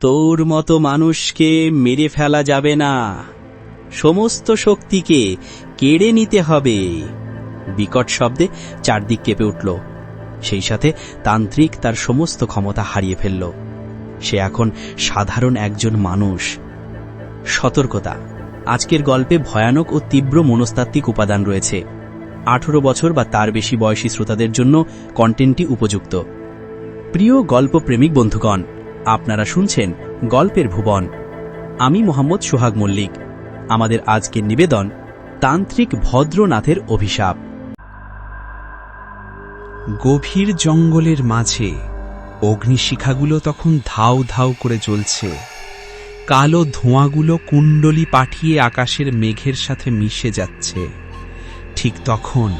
তোর মতো মানুষকে মেরে ফেলা যাবে না। সমস্ত শক্তিকে কেড়ে নিতে হবে। বিকট শব্দে চারদিক কেঁপে উঠল। সেই সাথে তান্ত্রিক তার সমস্ত ক্ষমতা হারিয়ে ফেলল। সে এখন সাধারণ একজন মানুষ। সতর্কতা। আজকের গল্পে ভয়ানক ও তীব্র মনস্তাত্ত্বিক উপাদান রয়েছে। আঠেরো বছর বা তার বেশি বয়সী শ্রোতাদের জন্য কন্টেন্টটি উপযুক্ত। প্রিয় গল্পপ্রেমিক বন্ধুগণ আপনারা শুনছেন গল্পের ভুবন। আমি মোহাম্মদ সোহাগ মল্লিক। আমাদের আজকের নিবেদন, তান্ত্রিক ভদ্রনাথের অভিশাপ। গভীর জঙ্গলের মাঝে অগ্নিশিখাগুলো তখন ধাউ ধাউ করে জ্বলছে। কালো ধোঁয়াগুলো কুণ্ডলি পাঠিয়ে আকাশের মেঘের সাথে মিশে যাচ্ছে। ঠিক তখন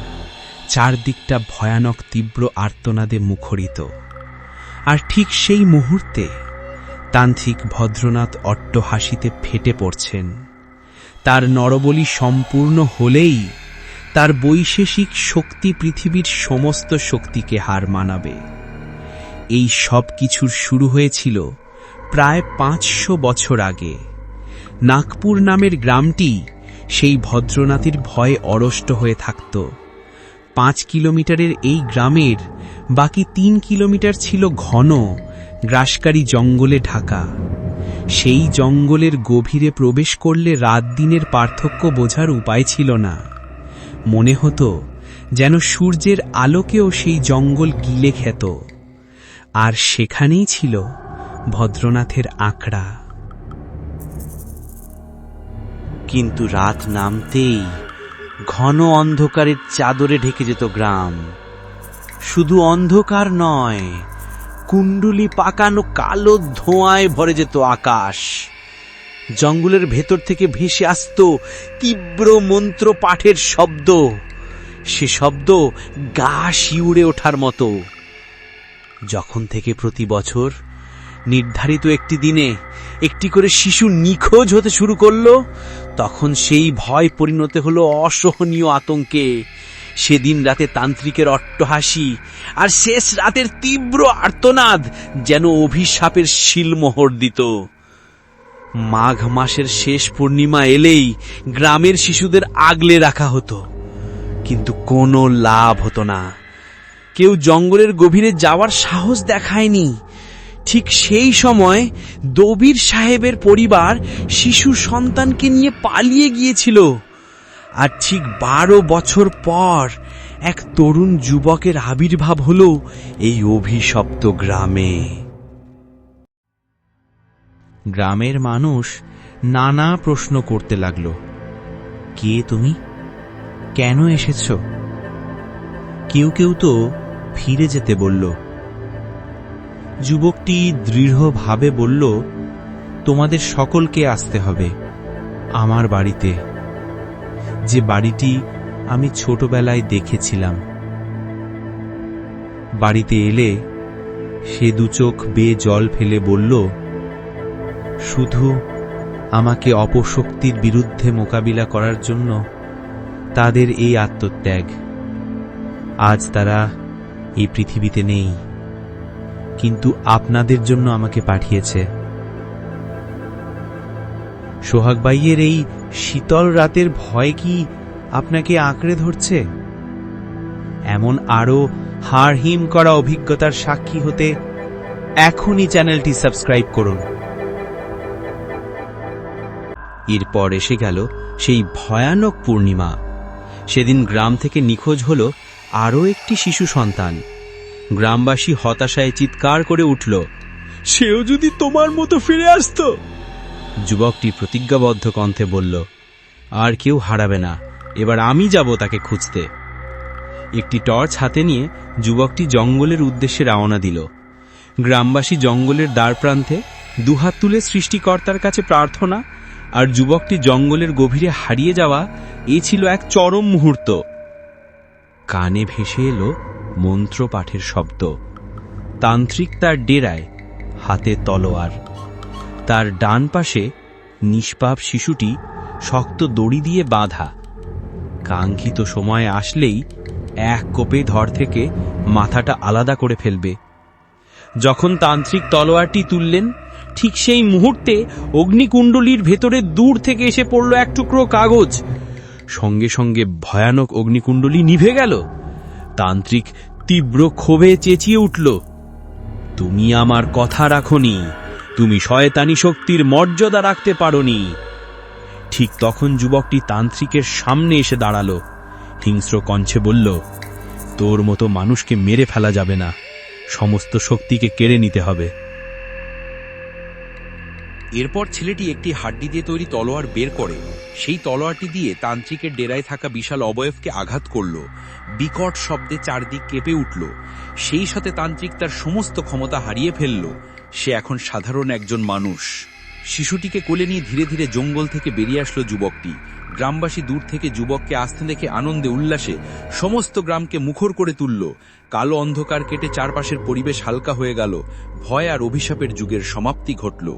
চারদিকটা ভয়ানক তীব্র আর্তনাদে মুখরিত। আর ঠিক সেই মুহূর্তে তান্ত্রিক ভদ্রনাথ অট্ট হাসিতে ফেটে পড়ছেন। তার নরবলি সম্পূর্ণ হলেই তার বৈশেষিক শক্তি পৃথিবীর সমস্ত শক্তিকে হার মানাবে। এই সব কিছুর শুরু হয়েছিল প্রায় পাঁচশো বছর আগে। নাগপুর নামের গ্রামটি সেই ভদ্রনাথের ভয়ে অরষ্ট হয়ে থাকত। পাঁচ কিলোমিটারের এই গ্রামের বাকি তিন কিলোমিটার ছিল ঘন, গ্রাসকারী জঙ্গলে ঢাকা। সেই জঙ্গলের গভীরে প্রবেশ করলে রাত দিনের পার্থক্য বোঝার উপায় ছিল না। মনে হতো যেন সূর্যের আলোকেও সেই জঙ্গল গিলে খেত। আর সেখানেই ছিল ভদ্রনাথের আঁকড়া। কিন্তু রাত নামতেই ঘন অন্ধকারের চাদরে ঢেকে যেত গ্রাম। শুধু অন্ধকার নয়, কুণ্ডুলি পাকানো কালো ধোঁয়ায় ভরে যেত আকাশ। জঙ্গলের ভেতর থেকে ভেসে আসত তীব্র মন্ত্র পাঠের শব্দ। সে শব্দ গা শিউড়ে ওঠার মতো। যখন থেকে প্রতি বছর নির্ধারিত একটি দিনে একটি করে শিশু নিখোঁজ হতে শুরু করল, তখন সেই ভয় পরিণত হলো অসহনীয় আতঙ্কে। সেদিন রাতে তান্ত্রিকের অট্টহাসি আর শেষ রাতের তীব্র আর্তনাদ যেন অভিশাপের শিলমোহর দিত। মাঘ মাসের শেষ পূর্ণিমা এলেই গ্রামের শিশুদের আগলে রাখা হতো। কিন্তু কোনো লাভ হতো না। কেউ জঙ্গলের গভীরে যাওয়ার সাহস দেখায়নি। ঠিক সেই সময় দবির সাহেবের পরিবার শিশু সন্তানকে নিয়ে পালিয়ে গিয়েছিল। আর ঠিক বারো বছর পর এক তরুণ যুবকের আবির্ভাব হলো এই অভিশপ্ত গ্রামে। গ্রামের মানুষ নানা প্রশ্ন করতে লাগল, কে তুমি? কেন এসেছ? কেউ কেউ তো ফিরে যেতে বলল। যুবকটি দৃঢ়ভাবে বলল, তোমাদের সকলকে আসতে হবে, আমার বাড়িতে। যে বাড়িটি আমি ছোটবেলায় দেখেছিলাম। বাড়িতে এলে সে দুচোখ বেয়ে জল ফেলে বলল, শুধু আমাকে অপশক্তির বিরুদ্ধে মোকাবিলা করার জন্য তাদের এই আত্মত্যাগ। আজ তারা এই পৃথিবীতে নেই, কিন্তু আপনাদের জন্য আমাকে পাঠিয়েছে। সোহাগবাইয়ের এই শীতল রাতের ভয় কি আপনাকে আঁকড়ে ধরছে? এমন আরও হাড়হিম করা অভিজ্ঞতার সাক্ষী হতে এখনই চ্যানেলটি সাবস্ক্রাইব করুন। এরপর এসে গেল সেই ভয়ানক পূর্ণিমা। সেদিন গ্রাম থেকে নিখোঁজ হল আরও একটি শিশু সন্তান। গ্রামবাসী হতাশায় চিৎকার করে উঠল, সেও যদি তোমার মতো ফিরে আসতো যুবকটি প্রতিজ্ঞাবদ্ধ কণ্ঠে বলল, আর কেউ হারাবে না, এবার আমি যাব তাকে খুঁজতে। একটি টর্চ হাতে নিয়ে যুবকটি জঙ্গলের উদ্দেশ্যে রওনা দিল। গ্রামবাসী জঙ্গলের দ্বার প্রান্তে দুহাত তুলে সৃষ্টিকর্তার কাছে প্রার্থনা আর যুবকটি জঙ্গলের গভীরে হারিয়ে যাওয়া, এ ছিল এক চরম মুহূর্ত। কানে ভেসে এলো মন্ত্র পাঠের শব্দ। তান্ত্রিক তার ডেরায় হাতে তলোয়ার। তার ডান পাশে নিষ্পাপ শিশুটি শক্ত দড়ি দিয়ে বাঁধা। কাঙ্ক্ষিত সময় আসলেই এক কোপে ধর থেকে মাথাটা আলাদা করে ফেলবে। যখন তান্ত্রিক তলোয়ারটি তুললেন, ঠিক সেই মুহূর্তে অগ্নিকুণ্ডলীর ভেতরে দূর থেকে এসে পড়ল এক টুকরো কাগজ। সঙ্গে সঙ্গে ভয়ানক অগ্নিকুণ্ডলী নিভে গেল। তান্ত্রিক তীব্র ক্ষোভে চেঁচিয়ে উঠল, তুমি আমার কথা রাখনি। তুমি শয়তানি শক্তির মর্যাদা রাখতে পারোনি। ঠিক তখন যুবকটি তান্ত্রিকের সামনে এসে দাঁড়াল। হিংস্র কঞ্চে বলল, তোর মতো মানুষকে মেরে ফেলা যাবে না। সমস্ত শক্তিকে কেড়ে নিতে হবে। এরপর ছেলেটি একটি হাড্ডি দিয়ে তৈরি তলোয়ার বের করে। সেই তলোয়ারটি দিয়ে তান্ত্রিকের ডেরায় থাকা বিশাল অবয়বকে আঘাত করল। বিকট শব্দে চারদিক কেঁপে উঠল। সেই সাথে তান্ত্রিক তার সমস্ত ক্ষমতা হারিয়ে ফেলল। সে এখন সাধারণ একজন মানুষ। শিশুটিকে কোলে নিয়ে ধীরে ধীরে জঙ্গল থেকে বেরিয়ে আসলো যুবকটি। গ্রামবাসী দূর থেকে যুবককে আসতে দেখে আনন্দে উল্লাসে সমস্ত গ্রামকে মুখর করে তুলল। কালো অন্ধকার কেটে চারপাশের পরিবেশ হালকা হয়ে গেল। ভয় আর অভিশাপের যুগের সমাপ্তি ঘটল।